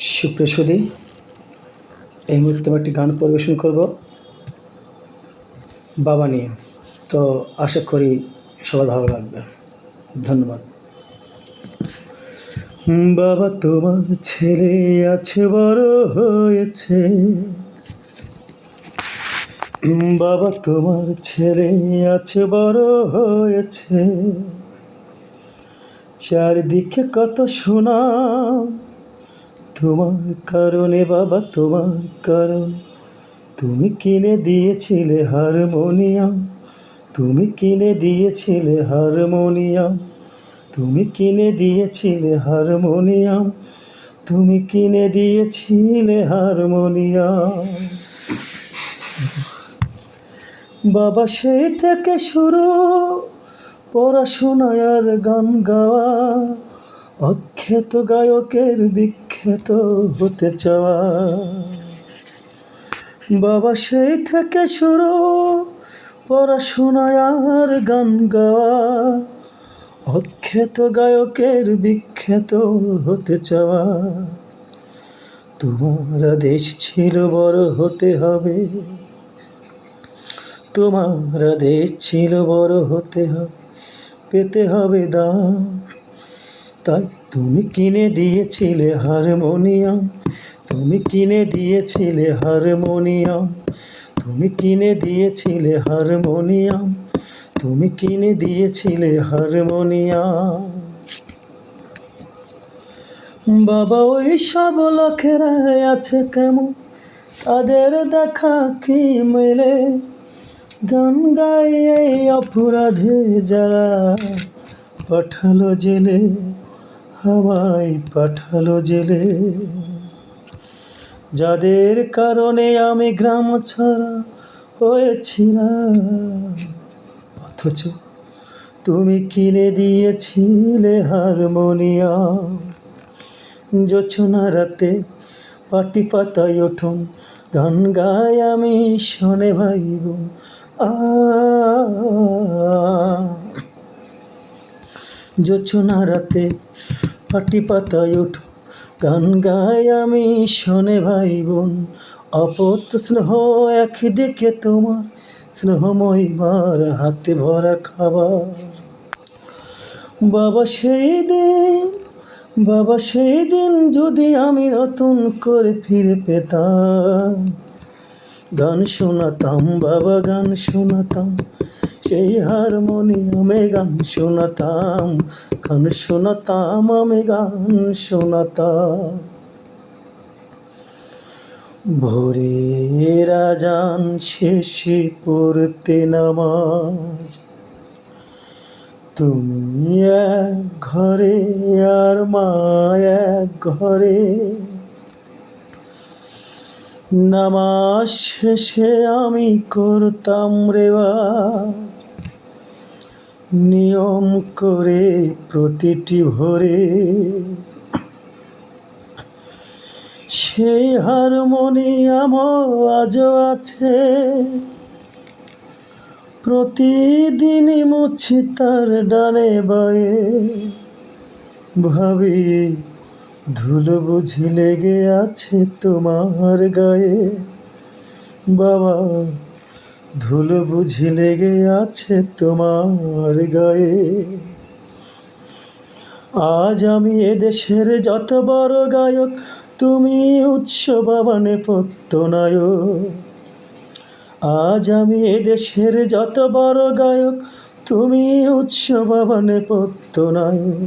সুপ্রসুদি এই মুহূর্তে আমি একটি গান পরিবেশন করব। বাবা নিয়ে। তো আশা করি সবার ভালো লাগবে। ধন্যবাদ। বাবা, তোমার ছেলে আছে বড় হয়েছে। বাবা, তোমার ছেলে আছে বড় হয়েছে। চারদিকে কত শোনা তোমার কারণে বাবা, তোমার কারণে। তুমি কিনে দিয়েছিলে হারমোনিয়াম, তুমি কিনে দিয়েছিলে হারমোনিয়াম, তুমি কিনে দিয়েছিলে হারমোনিয়াম, তুমি কিনে দিয়েছিলে হারমোনিয়াম। বাবা সেই থেকে শুরু পড়াশোনা আর গান গাওয়া অখ্যাত গায়কের বিখ্যাত হতে চাওয়া। বাবা সেই থেকে শুরু, পড়াশোনায় আর গান গাওয়া। অখ্যাত গায়কের বিখ্যাত হতে চাওয়া। তোমার দেশ ছিল বড় হতে হবে। তোমার দেশ ছিল বড় হতে হবে, পেতে হবে দাম তাই তুমি কিনে দিয়েছিলে হারমোনিয়াম, তুমি কিনে দিয়েছিলে হারমোনিয়াম, তুমি কিনে দিয়েছিলে হারমোনিয়াম, তুমি কিনে দিয়েছিলে হারমোনিয়াম। বাবা, ওই সব লোকেরা আছে কেমন? তাদের দেখা কি মেলে? গান গায় এই অপরাধে যারা পাঠালো জেলে। হাওয়াই পাঠালো জেলে। যাদের কারণে আমি গ্রাম ছাড়া হয়েছিলাম অথচ তুমি কিনে দিয়েছিলে হারমোনিয়াম। জোছনা রাতে পাটি পাতায় ওঠন, গান গাই আমি, শোনে ভাই বোন জোছনা রাতে পাটি পাতায় ওঠো গান গাই আমি, শোনে ভাই বোন অপত স্নেহ একদিকে তোমার, স্নেহময় মার হাতে ভরা খাবার। বাবা সেই দিন বাবা সেই দিন যদি আমি নতুন করে ফিরে পেতাম। গান শোনাতাম, বাবা গান শোনাতাম। সেই হারমোনিয়ামে গান শোনাতাম গান শোনাতাম, আমি গান শোনাতাম। ভোরে রাজান শেষে পড়তে নামাজ, তুমি এক ঘরে আর মা এক ঘরে। নামাজ শেষে আমি করতাম রেবা নিয়ম করে প্রতিটি ভরে সেই হারমোনিয়াম আজও আছে। প্রতিদিনই মুছি তার ডানে বায়ে। ভাবি, ধুলো বুঝি লেগে আছে তোমার গায়ে। বাবা ধুলো বুঝি লেগে আছে তোমার গায়ে। আজ আমি এদেশের যত বড় গায়ক, তুমি উৎস বাবানে পত্তনায়ক আজ আমি এদেশের যত বড় গায়ক, তুমি উৎস বাবানে পত্তনায়ক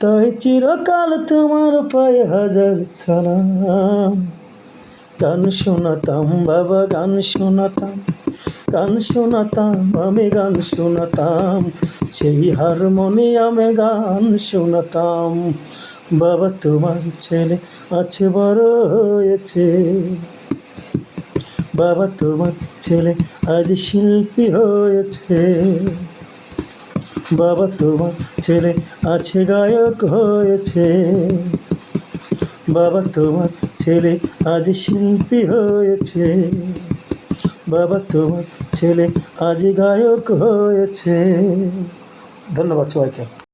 তাই চিরকাল তোমার পায়ে হাজার সালাম। গান শোনাতাম, বাবা গান শোনাতাম গান শোনাতাম, আমি গান শোনাতাম, সেই হারমোনিয়ামে গান শোনাতাম। বাবা তোমার ছেলে আছে, বড় হয়েছে। বাবা তোমার ছেলে আজ শিল্পী হয়েছে। বাবা তোমার ছেলে আছে, গায়ক হয়েছে। বাবা তোমার ছেলে আজ শিল্পী হয়েছে। বাবা তোমার ছেলে আজ গায়ক হয়েছে। ধন্যবাদ সবাইকে।